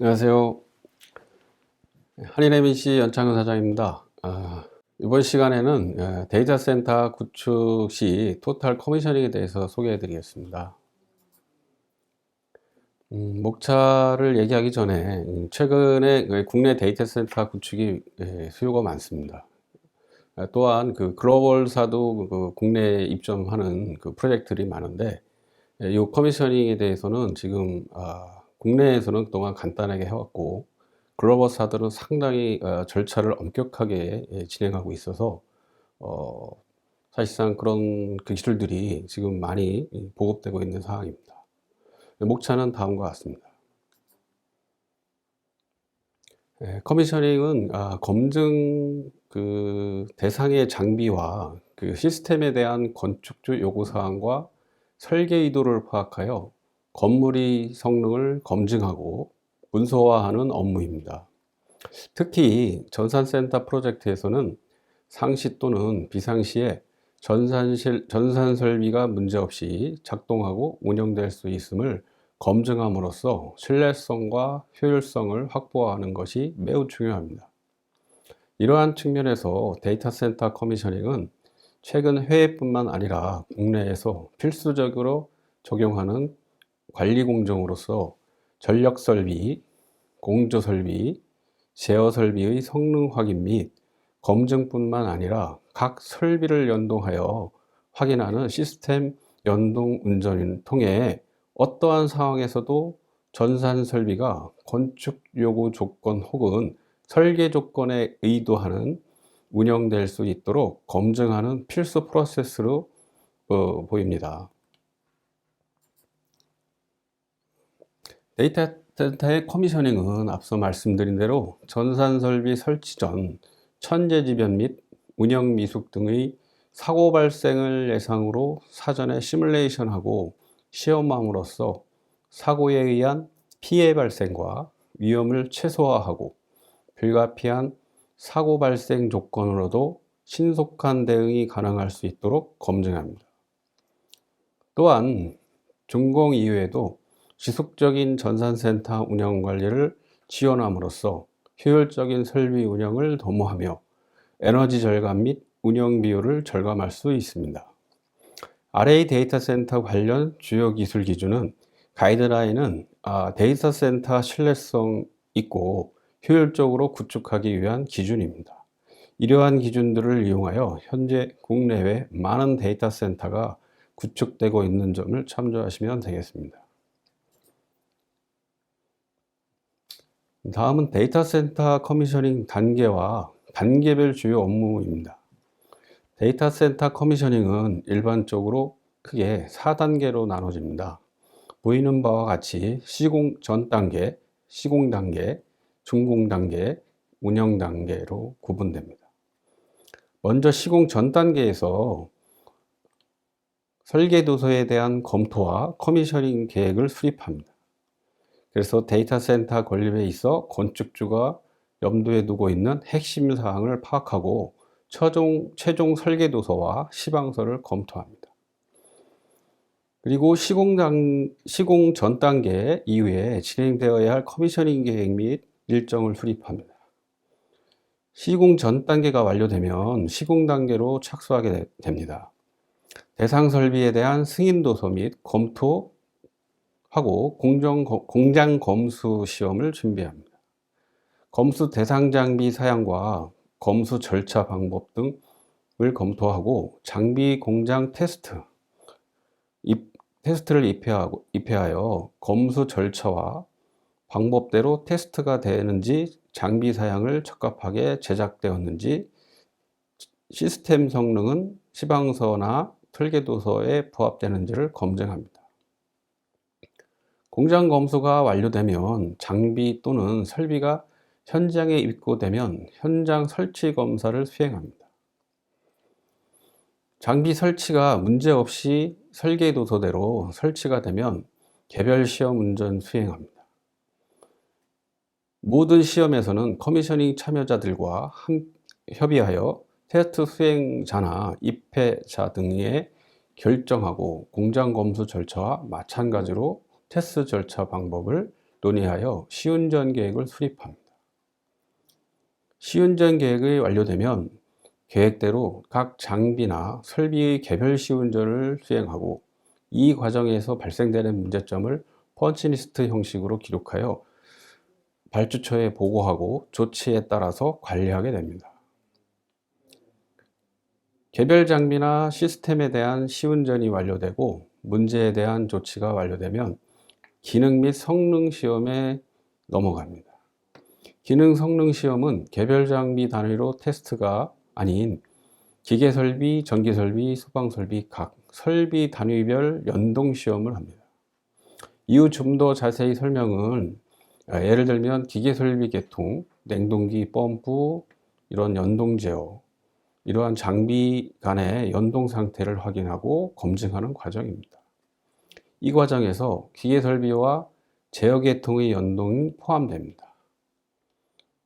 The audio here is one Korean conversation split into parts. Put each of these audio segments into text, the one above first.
안녕하세요. 한일MC 연창근 사장입니다. 아, 이번 시간에는 어, 데이터 센터 구축 시 토탈 커미셔닝에 대해서 소개해 드리겠습니다. 음, 목차를 얘기하기 전에 음, 최근에 그 국내 데이터 센터 구축이 예, 수요가 많습니다. 아, 또한 그 글로벌사도 그 국내에 입점하는 그 프로젝트들이 많은데 예, 이 커미셔닝에 대해서는 지금 아, 국내에서는 그동안 간단하게 해왔고 글로벌사들은 상당히 어, 절차를 엄격하게 예, 진행하고 있어서 어, 사실상 그런 그 기술들이 지금 많이 보급되고 있는 상황입니다. 목차는 다음과 같습니다. 예, 커미셔닝은 아, 검증 그 대상의 장비와 그 시스템에 대한 건축주 요구 사항과 설계 의도를 파악하여 건물의 성능을 검증하고 문서화하는 업무입니다. 특히 전산센터 프로젝트에서는 상시 또는 비상시에 전산실, 전산 설비가 문제없이 작동하고 운영될 수 있음을 검증함으로써 신뢰성과 효율성을 확보하는 것이 매우 중요합니다. 이러한 측면에서 데이터 센터 커미셔닝은 최근 해외뿐만 아니라 국내에서 필수적으로 적용하는 관리 공정으로서 전력 설비, 공조 설비, 제어 설비의 성능 확인 및 검증뿐만 아니라 각 설비를 연동하여 확인하는 시스템 연동 운전을 통해 어떠한 상황에서도 전산 설비가 건축 요구 조건 혹은 설계 조건에 의도하는 운영될 수 있도록 검증하는 필수 프로세스로 어, 보입니다. 데이터 센터의 커미셔닝은 앞서 말씀드린 대로 전산 설비 설치 전 천재지변 및 운영 미숙 등의 사고 발생을 예상으로 사전에 시뮬레이션하고 시험함으로써 사고에 의한 피해 발생과 위험을 최소화하고 불가피한 사고 발생 조건으로도 신속한 대응이 가능할 수 있도록 검증합니다. 또한 준공 이후에도 지속적인 전산센터 운영 관리를 지원함으로써 효율적인 설비 운영을 도모하며 에너지 절감 및 운영 비용을 절감할 수 있습니다. RA 데이터 센터 관련 주요 기술 기준은 가이드라인은 아, 데이터 센터 신뢰성 있고 효율적으로 구축하기 위한 기준입니다. 이러한 기준들을 이용하여 현재 국내외 많은 데이터 센터가 구축되고 있는 점을 참조하시면 되겠습니다. 다음은 데이터 센터 커미셔닝 단계와 단계별 주요 업무입니다. 데이터 센터 커미셔닝은 일반적으로 크게 4단계로 나눠집니다. 보이는 바와 같이 시공 전 단계, 시공 단계, 준공 단계, 운영 단계로 구분됩니다. 먼저 시공 전 단계에서 설계 도서에 대한 검토와 커미셔닝 계획을 수립합니다. 그래서 데이터 센터 건립에 있어 건축주가 염두에 두고 있는 핵심 사항을 파악하고 최종, 최종 설계 도서와 시방서를 검토합니다. 그리고 시공당, 시공 전 단계 이후에 진행되어야 할 커미셔닝 계획 및 일정을 수립합니다. 시공 전 단계가 완료되면 시공 단계로 착수하게 됩니다. 대상 설비에 대한 승인 도서 및 검토, 하고 공정, 공장 검수 시험을 준비합니다. 검수 대상 장비 사양과 검수 절차 방법 등을 검토하고 장비 공장 테스트, 입, 테스트를 입회하고, 입회하여 검수 절차와 방법대로 테스트가 되는지 장비 사양을 적합하게 제작되었는지 시스템 성능은 시방서나 설계도서에 부합되는지를 검증합니다. 공장 검수가 완료되면 장비 또는 설비가 현장에 입고되면 현장 설치 검사를 수행합니다. 장비 설치가 문제없이 설계 도서대로 설치가 되면 개별 시험 운전 수행합니다. 모든 시험에서는 커미셔닝 참여자들과 협의하여 테스트 수행자나 입회자 등의 결정하고 공장 검수 절차와 마찬가지로 테스트 절차 방법을 논의하여 시운전 계획을 수립합니다. 시운전 계획이 완료되면 계획대로 각 장비나 설비의 개별 시운전을 수행하고 이 과정에서 발생되는 문제점을 펀치리스트 형식으로 기록하여 발주처에 보고하고 조치에 따라서 관리하게 됩니다. 개별 장비나 시스템에 대한 시운전이 완료되고 문제에 대한 조치가 완료되면 기능 및 성능 시험에 넘어갑니다. 기능 성능 시험은 개별 장비 단위로 테스트가 아닌 기계 설비, 전기 설비, 소방 설비 각 설비 단위별 연동 시험을 합니다. 이후 좀 더 자세히 설명은 아, 예를 들면 기계 설비 계통, 냉동기, 펌프 이런 연동 제어 이러한 장비 간의 연동 상태를 확인하고 검증하는 과정입니다. 이 과정에서 기계 설비와 제어 계통의 연동이 포함됩니다.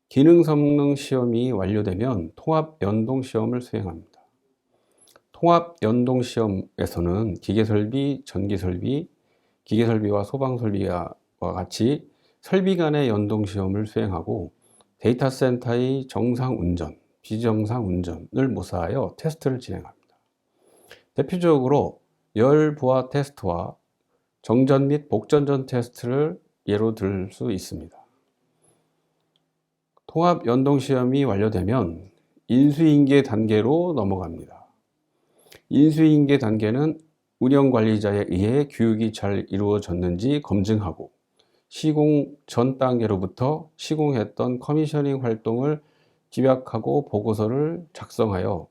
기능 성능 시험이 완료되면 통합 연동 시험을 수행합니다. 통합 연동 시험에서는 기계 설비, 전기 설비, 기계 설비와 소방 설비와 같이 설비 간의 연동 시험을 수행하고 데이터 센터의 정상 운전, 비정상 운전을 모사하여 테스트를 진행합니다. 대표적으로 열 부하 테스트와 정전 및 복전전 테스트를 예로 들 수 있습니다. 통합 연동 시험이 완료되면 인수인계 단계로 넘어갑니다. 인수인계 단계는 운영 관리자에 의해 교육이 잘 이루어졌는지 검증하고 시공 전 단계로부터 시공했던 커미셔닝 활동을 집약하고 보고서를 작성하여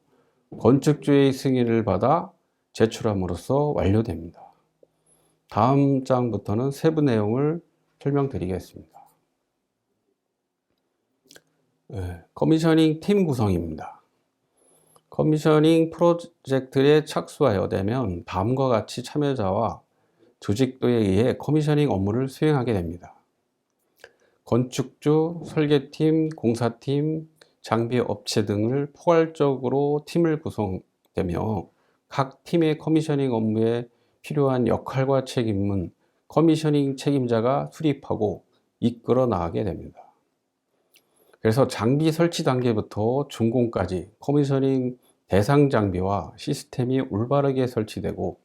건축주의 승인을 받아 제출함으로써 완료됩니다. 다음 장부터는 세부 내용을 설명드리겠습니다. 네, 커미셔닝 팀 구성입니다. 커미셔닝 프로젝트에 착수하여 되면 다음과 같이 참여자와 조직도에 의해 커미셔닝 업무를 수행하게 됩니다. 건축주, 설계팀, 공사팀, 장비 업체 등을 포괄적으로 팀을 구성되며 각 팀의 커미셔닝 업무에 필요한 역할과 책임은 커미셔닝 책임자가 수립하고 이끌어 나가게 됩니다. 그래서 장비 설치 단계부터 준공까지 커미셔닝 대상 장비와 시스템이 올바르게 설치되고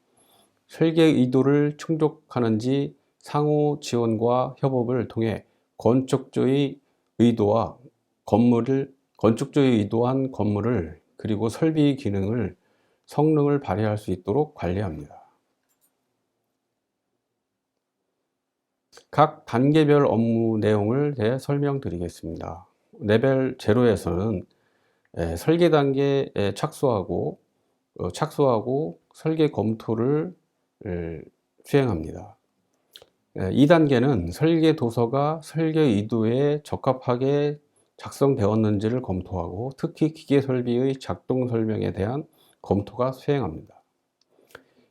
설계 의도를 충족하는지 상호 지원과 협업을 통해 건축주의 의도와 건물을 건축주의 의도한 건물을 그리고 설비 기능을 성능을 발휘할 수 있도록 관리합니다. 각 단계별 업무 내용을 대 설명드리겠습니다. 레벨 0에서는 설계 단계에 착수하고 어, 착수하고 설계 검토를 수행합니다. 2단계는 설계 도서가 설계 의도에 적합하게 작성되었는지를 검토하고 특히 기계 설비의 작동 설명에 대한 검토가 수행합니다.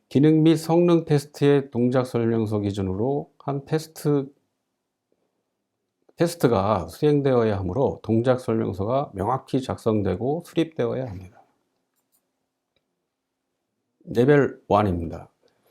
기능 및 성능 테스트의 동작 설명서 기준으로 한 테스트 테스트가 수행되어야 하므로 동작 설명서가 명확히 작성되고 수립되어야 합니다. 레벨 1입니다.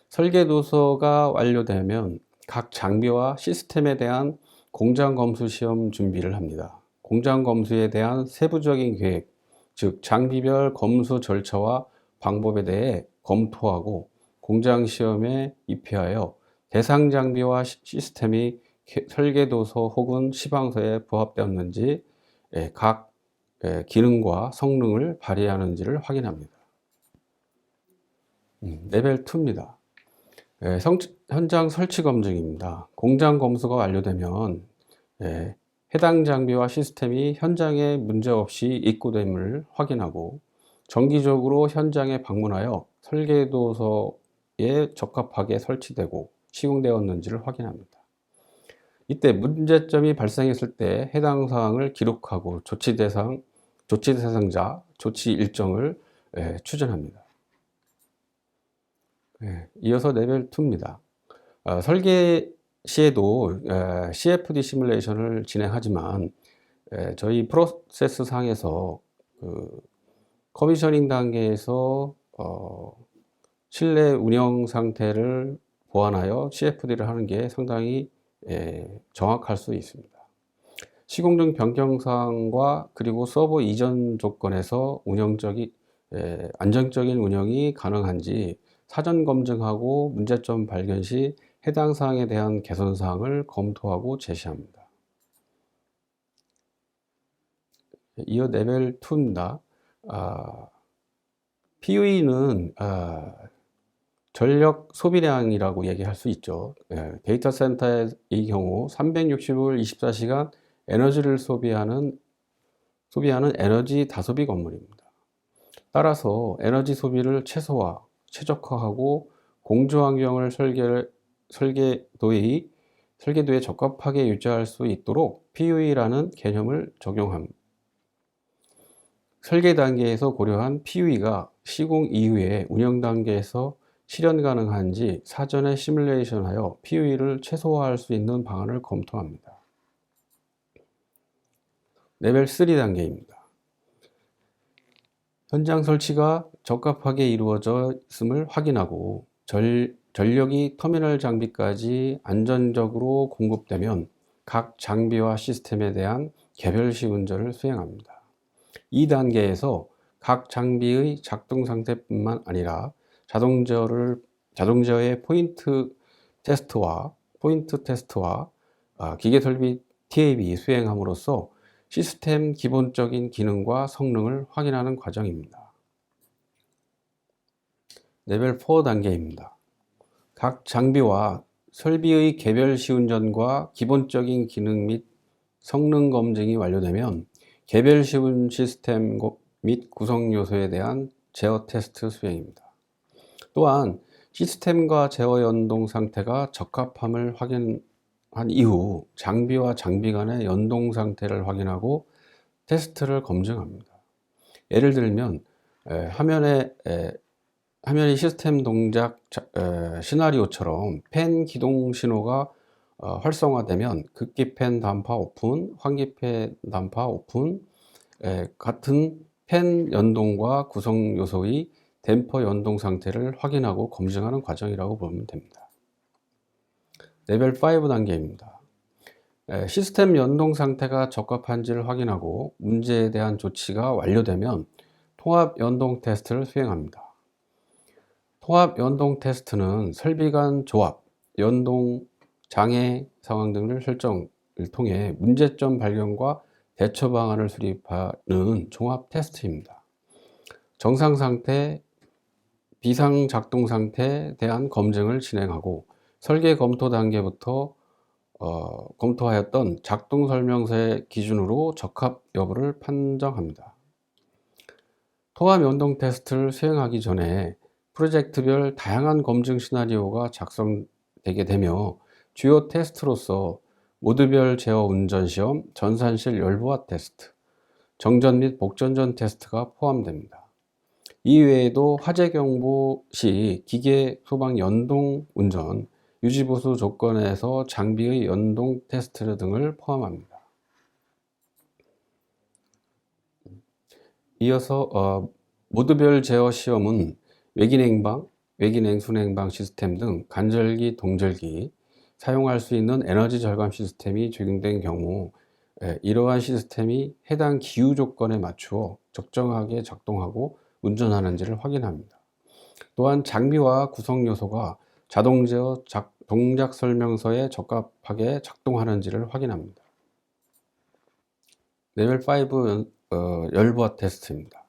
설계 도서가 완료되면 각 장비와 시스템에 대한 공장 검수 시험 준비를 합니다. 공장 검수에 대한 세부적인 계획, 즉 장비별 검수 절차와 방법에 대해 검토하고 공장 시험에 입회하여 대상 장비와 시스템이 설계도서 혹은 시방서에 부합되었는지 예, 각 예, 기능과 성능을 발휘하는지를 확인합니다. 음, 레벨 2입니다. 예, 현장 설치 검증입니다. 공장 검수가 완료되면 해당 장비와 시스템이 현장에 문제없이 입고됨을 확인하고 정기적으로 현장에 방문하여 설계도서에 적합하게 설치되고 시공되었는지를 확인합니다. 이때 문제점이 발생했을 때 해당 사항을 기록하고 조치 대상, 조치 대상자, 조치 일정을 예, 추진합니다. 예, 이어서 레벨 2입니다. 어, 설계 시에도 에, CFD 시뮬레이션을 진행하지만 에, 저희 프로세스 상에서 그 커미셔닝 단계에서 어, 실내 운영 상태를 보완하여 CFD를 하는 게 상당히 예, 정확할 수 있습니다. 시공중 변경사항과 그리고 서버 이전 조건에서 운영적인 예, 안정적인 운영이 가능한지 사전 검증하고 문제점 발견 시 해당 사항에 대한 개선 사항을 검토하고 제시합니다. 이어 레벨 2입니다. 아, PUE는 아, 전력 소비량이라고 얘기할 수 있죠. 예, 데이터 센터의 이 경우 365일 24시간 에너지를 소비하는 소비하는 에너지 다소비 건물입니다. 따라서 에너지 소비를 최소화, 최적화하고 공조 환경을 설계 설계도의 설계도에 적합하게 유지할 수 있도록 PUE라는 개념을 적용합니다. 설계 단계에서 고려한 PUE가 시공 이후에 운영 단계에서 실현 가능한지 사전에 시뮬레이션하여 PUE를 최소화할 수 있는 방안을 검토합니다. 레벨 3 단계입니다. 현장 설치가 적합하게 이루어져 있음을 확인하고 절, 전력이 터미널 장비까지 안전적으로 공급되면 각 장비와 시스템에 대한 개별 시 운전을 수행합니다. 이 단계에서 각 장비의 작동 상태뿐만 아니라 자동제어를 자동제어의 포인트 테스트와 포인트 테스트와 아, 기계 설비 TAB 수행함으로써 시스템 기본적인 기능과 성능을 확인하는 과정입니다. 레벨 4 단계입니다. 각 장비와 설비의 개별 시운전과 기본적인 기능 및 성능 검증이 완료되면 개별 시운 시스템 및 구성 요소에 대한 제어 테스트 수행입니다. 또한 시스템과 제어 연동 상태가 적합함을 확인한 이후 장비와 장비 간의 연동 상태를 확인하고 테스트를 검증합니다. 예를 들면 화면에 화면의 시스템 동작 시나리오처럼 팬 기동 신호가 어, 활성화되면 극기 팬 단파 오픈, 환기 팬 단파 오픈 같은 팬 연동과 구성 요소의 댐퍼 연동 상태를 확인하고 검증하는 과정이라고 보면 됩니다. 레벨 5 단계입니다. 시스템 연동 상태가 적합한지를 확인하고 문제에 대한 조치가 완료되면 통합 연동 테스트를 수행합니다. 통합 연동 테스트는 설비 간 조합, 연동 장애 상황 등을 설정을 통해 문제점 발견과 대처 방안을 수립하는 종합 테스트입니다. 정상 상태, 비상 작동 상태에 대한 검증을 진행하고 설계 검토 단계부터 어, 검토하였던 작동 설명서의 기준으로 적합 여부를 판정합니다. 통합 연동 테스트를 수행하기 전에 프로젝트별 다양한 검증 시나리오가 작성되게 되며 주요 테스트로서 모드별 제어 운전 시험, 전산실 열부화 테스트, 정전 및 복전전 테스트가 포함됩니다. 이외에도 화재 경보 시 기계 소방 연동 운전, 유지보수 조건에서 장비의 연동 테스트 등을 포함합니다. 이어서 어, 모드별 제어 시험은 외기냉방, 외기냉수냉방 시스템 등 간절기, 동절기 사용할 수 있는 에너지 절감 시스템이 적용된 경우 이러한 시스템이 해당 기후 조건에 맞추어 적정하게 작동하고 운전하는지를 확인합니다. 또한 장비와 구성 요소가 자동 제어 동작 설명서에 적합하게 작동하는지를 확인합니다. 레벨 5 어, 열부화 테스트입니다.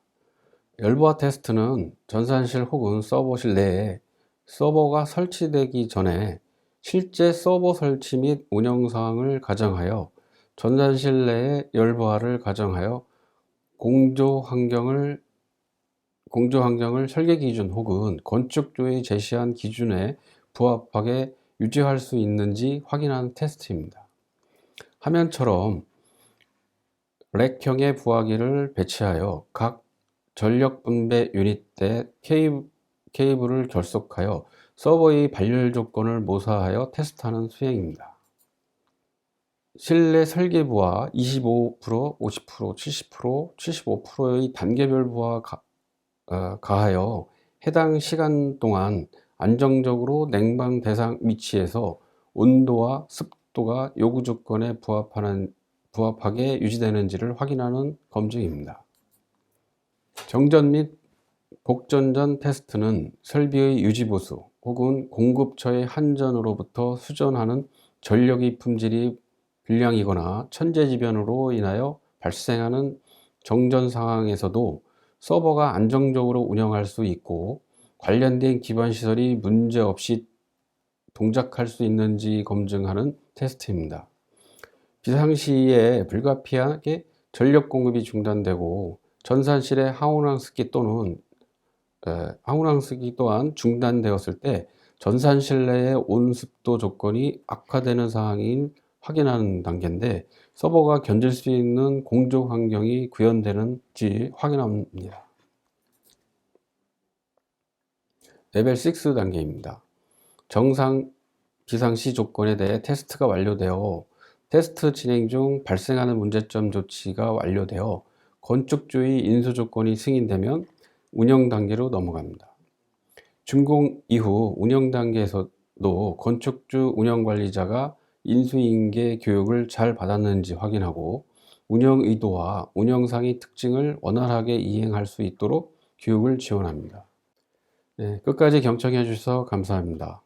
열부화 테스트는 전산실 혹은 서버실 내에 서버가 설치되기 전에 실제 서버 설치 및 운영 사항을 가정하여 전산실 내에 열부화를 가정하여 공조 환경을 공조 환경을 설계 기준 혹은 건축조의 제시한 기준에 부합하게 유지할 수 있는지 확인하는 테스트입니다. 화면처럼 렉형의 부하기를 배치하여 각 전력 분배 유닛대 케이블을 결속하여 서버의 발열 조건을 모사하여 테스트하는 수행입니다. 실내 설계부와 25%, 50%, 70%, 75%의 단계별 부하 어, 가하여 해당 시간 동안 안정적으로 냉방 대상 위치에서 온도와 습, 습도가 요구 조건에 부합하는, 부합하게 유지되는지를 확인하는 검증입니다. 정전 및 복전전 테스트는 설비의 유지보수 혹은 공급처의 한전으로부터 수전하는 전력의 품질이 불량이거나 천재지변으로 인하여 발생하는 정전 상황에서도 서버가 안정적으로 운영할 수 있고 관련된 기반 시설이 문제없이 동작할 수 있는지 검증하는 테스트입니다. 비상시에 불가피하게 전력 공급이 중단되고 전산실의 하온항습기 또는 에, 하온항습기 또한 중단되었을 때 전산실 내의 온습도 조건이 악화되는 상황인 확인하는 단계인데 서버가 견딜 수 있는 공조 환경이 구현되는지 확인합니다. 레벨 6 단계입니다. 정상 비상시 조건에 대해 테스트가 완료되어 테스트 진행 중 발생하는 문제점 조치가 완료되어 건축주의 인수 조건이 승인되면 운영 단계로 넘어갑니다. 준공 이후 운영 단계에서도 건축주 운영 관리자가 인수인계 교육을 잘 받았는지 확인하고 운영 의도와 운영상의 특징을 원활하게 이행할 수 있도록 교육을 지원합니다. 네, 끝까지 경청해 주셔서 감사합니다.